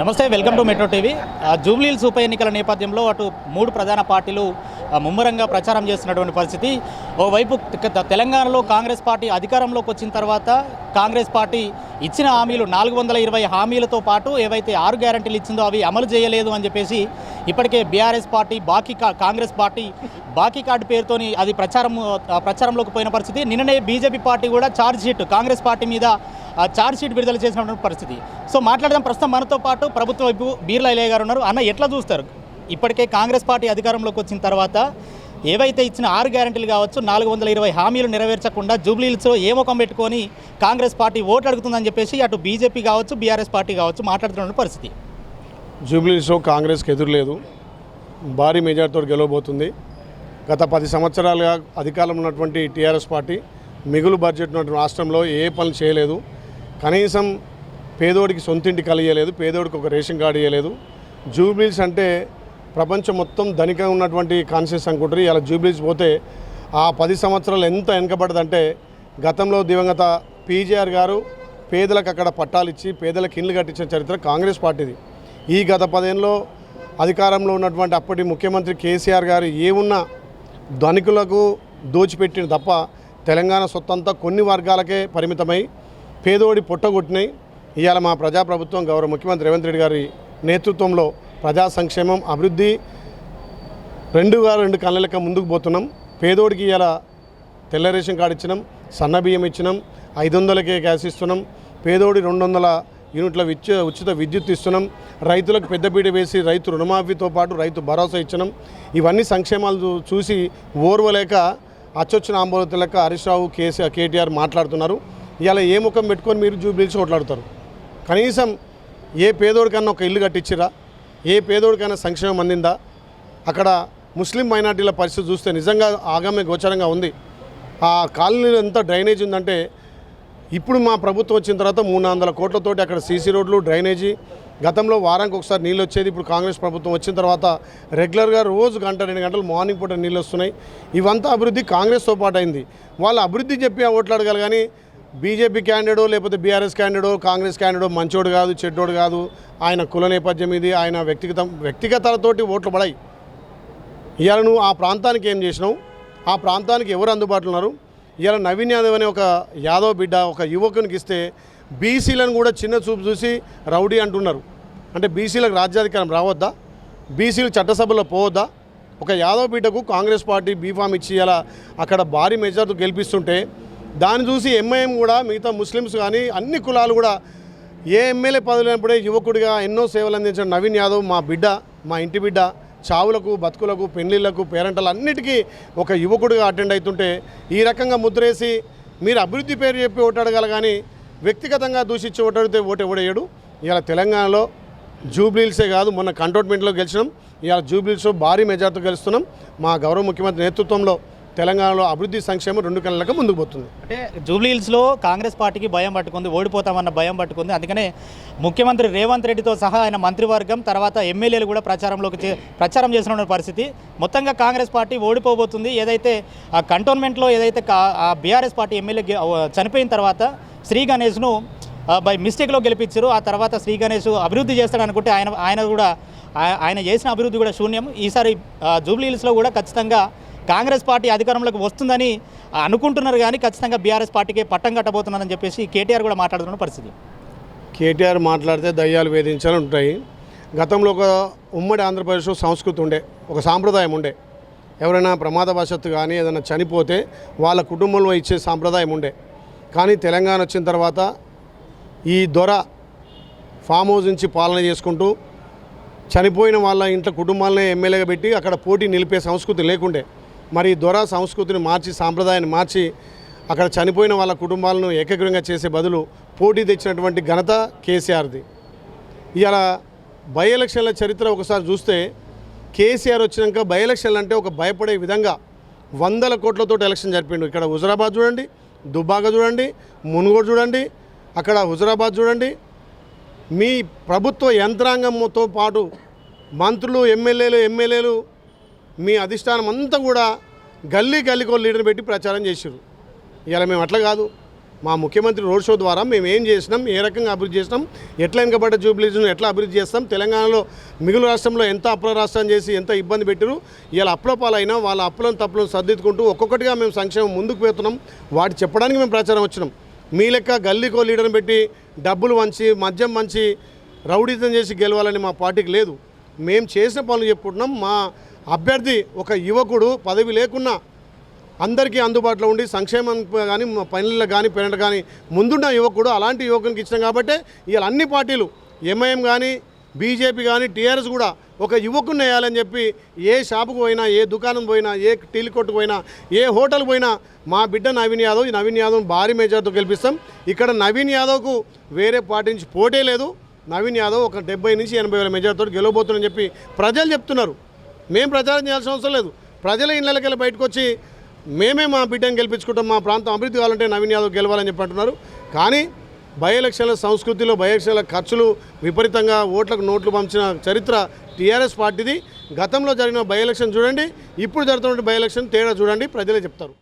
నమస్తే welcome to metro TV. Jubilee Hills ఉప ఎన్నికల నేపథ్యంలో అటు మూడు ప్రధాన పార్టీలు ముమ్మరంగా ప్రచారం చేస్తున్నటువంటి పరిస్థితి. ఓవైపు తెలంగాణలో కాంగ్రెస్ పార్టీ అధికారంలోకి వచ్చిన తర్వాత కాంగ్రెస్ పార్టీ ఇచ్చిన హామీలు నాలుగు వందల ఇరవై హామీలతో పాటు ఏవైతే ఆరు గ్యారంటీలు ఇచ్చిందో అవి అమలు చేయలేదు అని చెప్పేసి ఇప్పటికే బీఆర్ఎస్ పార్టీ బాకీ కా- కాంగ్రెస్ పార్టీ బాకీ కార్డు పేరుతోని అది ప్రచారం ప్రచారంలోకి పోయిన పరిస్థితి. నిన్ననే బీజేపీ పార్టీ కూడా ఛార్జ్ షీట్ కాంగ్రెస్ పార్టీ మీద ఛార్జ్ షీట్ విడుదల చేసినటువంటి పరిస్థితి. సో మాట్లాడదాం ప్రస్తుతం మనతో పాటు ప్రభుత్వ వైపు బీర్లా ఇలయ్య గారు ఉన్నారు. అన్న ఎట్లా చూస్తారు? ఇప్పటికే కాంగ్రెస్ పార్టీ అధికారంలోకి వచ్చిన తర్వాత ఏవైతే ఇచ్చిన ఆరు గ్యారంటీలు కావచ్చు నాలుగు వందల ఇరవై హామీలు నెరవేర్చకుండా జూబ్లీహిల్స్లో ఏ పెట్టుకొని కాంగ్రెస్ పార్టీ ఓట్లు అడుగుతుందని చెప్పేసి అటు బీజేపీ కావచ్చు బీఆర్ఎస్ పార్టీ కావచ్చు మాట్లాడుతున్న పరిస్థితి. జూబ్లీస్లో కాంగ్రెస్కి ఎదురులేదు. భారీ మెజార్టీతో గెలవబోతుంది. గత పది సంవత్సరాలుగా అధికారంలో ఉన్నటువంటి టీఆర్ఎస్ పార్టీ మిగులు బడ్జెట్ ఉన్నటువంటి రాష్ట్రంలో ఏ పనులు చేయలేదు. కనీసం పేదోడికి సొంతింటి కలియలేదు పేదోడికి ఒక రేషన్ కార్డు ఇవ్వలేదు జూబ్లీస్ అంటే ప్రపంచం మొత్తం ధనికంగా ఉన్నటువంటి కాన్షియస్ అనుకుంటారు. ఇలా జూబ్లీస్ పోతే ఆ పది సంవత్సరాలు ఎంత వెనకబడదంటే గతంలో దివంగత పీజీఆర్ గారు పేదలకు అక్కడ పట్టాలిచ్చి పేదలకు ఇండ్లు కట్టించిన చరిత్ర కాంగ్రెస్ పార్టీది. ఈ గత పదేళ్ళలో అధికారంలో ఉన్నటువంటి అప్పటి ముఖ్యమంత్రి కేసీఆర్ గారు ఏమున్నా ధనికులకు దోచిపెట్టిన తప్ప తెలంగాణ సొత్తంతా కొన్ని వర్గాలకే పరిమితమై పేదోడి పొట్టగొట్టినాయి ఇవాళ మా ప్రజాప్రభుత్వం గౌరవ ముఖ్యమంత్రి రేవంత్ రెడ్డి గారి నేతృత్వంలో ప్రజా సంక్షేమం అభివృద్ధి రెండుగా రెండు కళ్ళ లెక్క ముందుకు పోతున్నాం. పేదోడికి ఇలా తెల్ల రేషన్ కార్డు ఇచ్చినాం సన్న బియ్యం ఇచ్చినాం ఐదు వందలకే గ్యాస్ ఇస్తున్నాం. పేదోడి రెండు వందల యూనిట్ల విద్య ఉచిత విద్యుత్ ఇస్తున్నాం. రైతులకు పెద్దపీట వేసి రైతు రుణమాఫీతో పాటు రైతు భరోసా ఇచ్చినాం. ఇవన్నీ సంక్షేమాలు చూ- చూసి ఓర్వలేక అచ్చొచ్చిన ఆంబోలత లెక్క హరీష్ రావు కేసీఆర్ కేటీఆర్ మాట్లాడుతున్నారు. ఇలా ఏ ముఖం పెట్టుకొని మీరు జూబ్లీస్ కొట్లాడుతారు కనీసం ఏ పేదోడికన్నా ఒక ఇల్లు కట్టించిరా ఏ పేదోడికైనా సంక్షేమం అందిందా? అక్కడ ముస్లిం మైనార్టీల పరిస్థితి చూస్తే నిజంగా ఆగమ్య గోచరంగా ఉంది. ఆ కాలనీలో ఎంత డ్రైనేజ్ ఉందంటే ఇప్పుడు మా ప్రభుత్వం వచ్చిన తర్వాత మూడు వందల కోట్లతోటి అక్కడ సీసీ రోడ్లు డ్రైనేజీ. గతంలో వారానికి ఒకసారి నీళ్ళు వచ్చేది ఇప్పుడు కాంగ్రెస్ ప్రభుత్వం వచ్చిన తర్వాత రెగ్యులర్గా రోజు గంట రెండు గంటలు మార్నింగ్ పూట నీళ్ళు వస్తున్నాయి. ఇవంతా అభివృద్ధి కాంగ్రెస్తో పాటు అయింది. వాళ్ళు అభివృద్ధి చెప్పి ఆ ఓట్లు అడగాలి కానీ బీజేపీ క్యాండిడేటో లేకపోతే బీఆర్ఎస్ క్యాండిడేటో కాంగ్రెస్ క్యాండిడేటో మంచోడు కాదు చెడ్డోడు కాదు ఆయన కుల నేపథ్యం ఇది ఆయన వ్యక్తిగత వ్యక్తిగతలతోటి ఓట్లు పడాయి. ఇవాళ నువ్వు ఆ ప్రాంతానికి ఏం చేసినావు? ఆ ప్రాంతానికి ఎవరు అందుబాటులో ఉన్నారు? ఇలా నవీన్ యాదవ్ అనే ఒక యాదవ్ బిడ్డ ఒక యువకునికి ఇస్తే బీసీలను కూడా చిన్న చూపు చూసి రౌడీ అంటున్నారు. అంటే బీసీలకు రాజ్యాధికారం రావద్దా? బీసీలు చట్టసభలో పోవద్దా? ఒక యాదవ్ బిడ్డకు కాంగ్రెస్ పార్టీ బీఫామ్ ఇచ్చి ఇలా అక్కడ భారీ మెజార్టీ గెలిపిస్తుంటే దాన్ని చూసి ఎంఐఎం కూడా మిగతా ముస్లిమ్స్ కానీ అన్ని కులాలు కూడా ఏ ఎమ్మెల్యే పదవులైనప్పుడే యువకుడిగా ఎన్నో సేవలు అందించిన నవీన్ యాదవ్ మా బిడ్డ మా ఇంటి బిడ్డ చావులకు బతుకులకు పెళ్ళిళ్ళకు పేరెంటలు అన్నిటికీ ఒక యువకుడిగా అటెండ్ అవుతుంటే ఈ రకంగా ముద్రేసి మీరు అభివృద్ధి పేరు చెప్పి ఓటాడగల కానీ వ్యక్తిగతంగా దూషించి ఓటాడితే ఓటు ఎవడేయడు ఇలా తెలంగాణలో జూబ్లీల్సే కాదు మొన్న కంటోన్మెంట్లో గెలిచినాం. ఇవాళ జూబ్లీల్స్లో భారీ మెజార్టీతో గెలుస్తున్నాం. మా గౌరవ ముఖ్యమంత్రి నేతృత్వంలో తెలంగాణలో అభివృద్ధి సంక్షేమం రెండు కళ్ళక ముందుకు పోతుంది. అంటే జూబ్లీహిల్స్లో కాంగ్రెస్ పార్టీకి భయం పట్టుకుంది ఓడిపోతామన్న భయం పట్టుకుంది. అందుకనే ముఖ్యమంత్రి రేవంత్ రెడ్డితో సహా ఆయన మంత్రివర్గం తర్వాత ఎమ్మెల్యేలు కూడా ప్రచారంలోకి చే- ప్రచారం చేసిన పరిస్థితి. మొత్తంగా కాంగ్రెస్ పార్టీ ఓడిపోబోతుంది. ఏదైతే ఆ కంటోన్మెంట్లో ఏదైతే కా- బీఆర్ఎస్ పార్టీ ఎమ్మెల్యే చనిపోయిన తర్వాత శ్రీ గణేష్ను బై మిస్టేక్లో గెలిపించారు. ఆ తర్వాత శ్రీ గణేష్ అభివృద్ధి చేస్తాడు అనుకుంటే ఆయన ఆయన కూడా ఆయన చేసిన అభివృద్ధి కూడా శూన్యం. ఈసారి జూబ్లీహిల్స్లో కూడా ఖచ్చితంగా కాంగ్రెస్ పార్టీ అధికారంలోకి వస్తుందని అనుకుంటున్నారు కానీ ఖచ్చితంగా బీఆర్ఎస్ పార్టీకే పట్టం కట్టబోతున్నారని చెప్పేసి కేటీఆర్ కూడా మాట్లాడుతున్న పరిస్థితి. కేటీఆర్ మాట్లాడితే దయ్యాలు వేధించాలని ఉంటాయి. గతంలో ఒక ఉమ్మడి ఆంధ్రప్రదేశ్ సంస్కృతి ఉండే ఒక సాంప్రదాయం ఉండే. ఎవరైనా ప్రమాదవశత్తు కానీ ఏదైనా చనిపోతే వాళ్ళ కుటుంబంలో ఇచ్చే సాంప్రదాయం ఉండే. కానీ తెలంగాణ వచ్చిన తర్వాత ఈ దొర ఫామ్ హౌస్ నుంచి పాలన చేసుకుంటూ చనిపోయిన వాళ్ళ ఇంట్లో కుటుంబాలనే ఎమ్మెల్యేగా పెట్టి అక్కడ పోటీ నిలిపే సంస్కృతి లేకుండే. మరి దొర సంస్కృతిని మార్చి సాంప్రదాయాన్ని మార్చి అక్కడ చనిపోయిన వాళ్ళ కుటుంబాలను ఏకగ్రంగా చేసే బదులు పోటీ తెచ్చినటువంటి ఘనత కేసీఆర్ది. ఇవాళ బై ఎలక్షన్ల చరిత్ర ఒకసారి చూస్తే కేసీఆర్ వచ్చినాక బై ఎలక్షన్లు అంటే ఒక భయపడే విధంగా వందల కోట్లతో ఎలక్షన్ జరిపిండు. ఇక్కడ హుజరాబాద్ చూడండి దుబ్బాక చూడండి మునుగోడు చూడండి అక్కడ హుజరాబాద్ చూడండి. మీ ప్రభుత్వ యంత్రాంగంతో పాటు మంత్రులు ఎమ్మెల్యేలు ఎమ్మెల్యేలు మీ అధిష్టానం అంతా కూడా గల్లీ గల్లీకో లీడర్ని పెట్టి ప్రచారం చేశారు ఇలా మేము అట్లా కాదు. మా ముఖ్యమంత్రి రోడ్ షో ద్వారా మేము ఏం చేసినాం ఏ రకంగా అభివృద్ధి చేసినాం ఎట్లా వెనుకబడ్డ జూబ్లీస్ను ఎట్లా అభివృద్ధి చేస్తాం తెలంగాణలో మిగులు రాష్ట్రంలో ఎంత అప్పుల రాష్ట్రం చేసి ఎంత ఇబ్బంది పెట్టారు ఇలా అప్పుల పాలైనా వాళ్ళ అప్పులను తప్పులను సర్దిద్దుకుంటూ ఒక్కొక్కటిగా మేము సంక్షేమం ముందుకు పోతున్నాం. వాటి చెప్పడానికి మేము ప్రచారం వచ్చినాం. మీ లెక్క గల్లీకో లీడర్ని పెట్టి డబ్బులు వంచి మద్యం మంచి రౌడీతం చేసి గెలవాలని మా పార్టీకి లేదు. మేము చేసిన పనులు చెప్పుకుంటున్నాం. మా అభ్యర్థి ఒక యువకుడు పదవి లేకున్నా అందరికీ అందుబాటులో ఉండి సంక్షేమం కానీ పనులకు కానీ పేరెంట్ కానీ ముందున్న యువకుడు అలాంటి యువకునికి ఇచ్చినాం కాబట్టి ఇవాళ అన్ని పార్టీలు ఎంఐఎం కానీ బీజేపీ కానీ టీఆర్ఎస్ కూడా ఒక యువకుని వేయాలని చెప్పి ఏ షాపుకు పోయినా ఏ దుకాణం పోయినా ఏ టీలు కొట్టుకు పోయినా ఏ హోటల్ పోయినా మా బిడ్డ నవీన్ యాదవ్ ఈ నవీన్ యాదవ్ భారీ మెజార్తో గెలిపిస్తాం. ఇక్కడ నవీన్ యాదవ్కు వేరే పార్టీ నుంచి పోటే లేదు. నవీన్ యాదవ్ ఒక డెబ్బై నుంచి ఎనభై వేల మెజార్టీతో గెలవబోతుందని చెప్పి ప్రజలు చెప్తున్నారు. మేము ప్రచారం చేయాల్సిన అవసరం లేదు. ప్రజల ఇళ్ళకెళ్ళి బయటకు వచ్చి మేమే మా బిడ్డను గెలిపించుకుంటాం మా ప్రాంతం అభివృద్ధి కావాలంటే నవీన్ యాదవ్ గెలవాలని చెప్పి అంటున్నారు. కానీ బై ఎలక్షన్ల సంస్కృతిలో బై ఎలక్షన్ల ఖర్చులు విపరీతంగా ఓట్లకు నోట్లు పంచిన చరిత్ర టీఆర్ఎస్ పార్టీది. గతంలో జరిగిన బై ఎలక్షన్ చూడండి ఇప్పుడు జరుగుతున్న బై ఎలక్షన్ తేడా చూడండి ప్రజలే చెప్తారు.